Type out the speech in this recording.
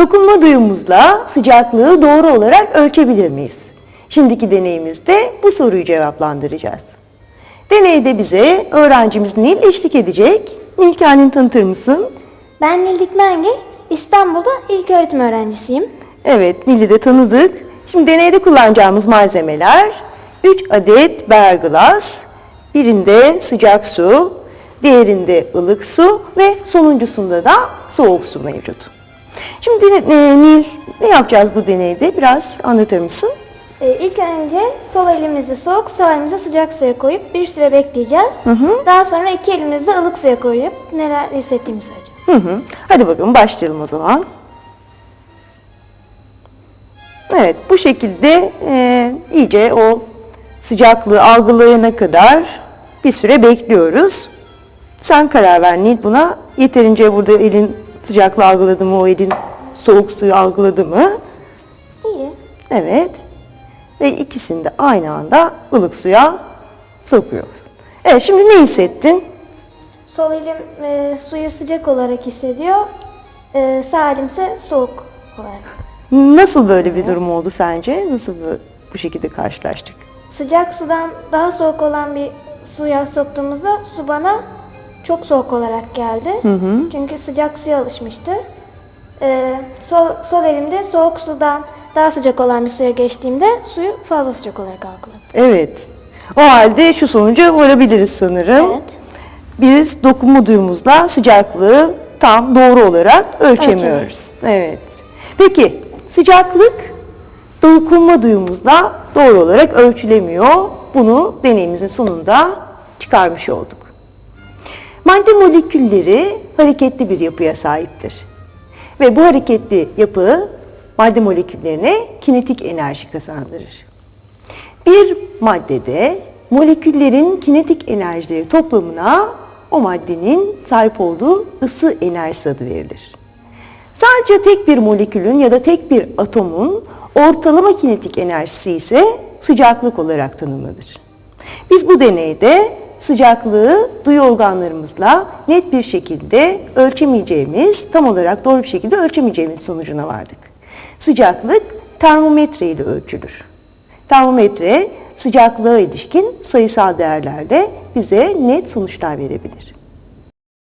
Dokunma duyumuzla sıcaklığı doğru olarak ölçebilir miyiz? Şimdiki deneyimizde bu soruyu cevaplandıracağız. Deneyde bize öğrencimiz Nil eşlik edecek. Nil kendini tanıtır mısın? Ben Nil Dikmengil, İstanbul'da ilk öğretim öğrencisiyim. Evet, Nil'i de tanıdık. Şimdi deneyde kullanacağımız malzemeler 3 adet berglas, birinde sıcak su, diğerinde ılık su ve sonuncusunda da soğuk su mevcut. Şimdi e, Nil ne yapacağız bu deneyde? Biraz anlatır mısın? Ee, ilk önce sol elimizi soğuk, sağ elimizi sıcak suya koyup bir süre bekleyeceğiz. Daha sonra iki elimizi ılık suya koyup neler hissettiğimi söyleyeceğim. Hı hı. Hadi bakalım başlayalım o zaman. Evet bu şekilde e, iyice o sıcaklığı algılayana kadar bir süre bekliyoruz. Sen karar ver Nil buna. Yeterince burada elin sıcaklığı algıladı mı, o elin soğuk suyu algıladı mı? İyi. Evet. Ve ikisini de aynı anda ılık suya sokuyoruz. Evet şimdi ne hissettin? Sol elim e, suyu sıcak olarak hissediyor. E, sağ elim ise soğuk olarak. Nasıl böyle bir durum oldu sence? Nasıl bu, bu şekilde karşılaştık? Sıcak sudan daha soğuk olan bir suya soktuğumuzda su bana çok soğuk olarak geldi. Çünkü sıcak suya alışmıştı. Ee, sol, sol elimde soğuk sudan daha sıcak olan bir suya geçtiğimde suyu fazla sıcak olarak algıladım. Evet. O halde şu sonuca varabiliriz sanırım. Evet. Biz dokunma duyumuzla sıcaklığı tam doğru olarak ölçemiyoruz. Ölçemiyoruz. Evet. Peki sıcaklık dokunma duyumuzla doğru olarak ölçülemiyor. Bunu deneyimizin sonunda çıkarmış olduk. Madde molekülleri hareketli bir yapıya sahiptir. Ve bu hareketli yapı madde moleküllerine kinetik enerji kazandırır. Bir maddede moleküllerin kinetik enerjileri toplamına o maddenin sahip olduğu ısı enerjisi adı verilir. Sadece tek bir molekülün ya da tek bir atomun ortalama kinetik enerjisi ise sıcaklık olarak tanımlanır. Biz bu deneyde sıcaklığı duyu organlarımızla net bir şekilde ölçemeyeceğimiz, tam olarak doğru bir şekilde ölçemeyeceğimiz sonucuna vardık. Sıcaklık termometre ile ölçülür. Termometre sıcaklığa ilişkin sayısal değerlerle bize net sonuçlar verebilir.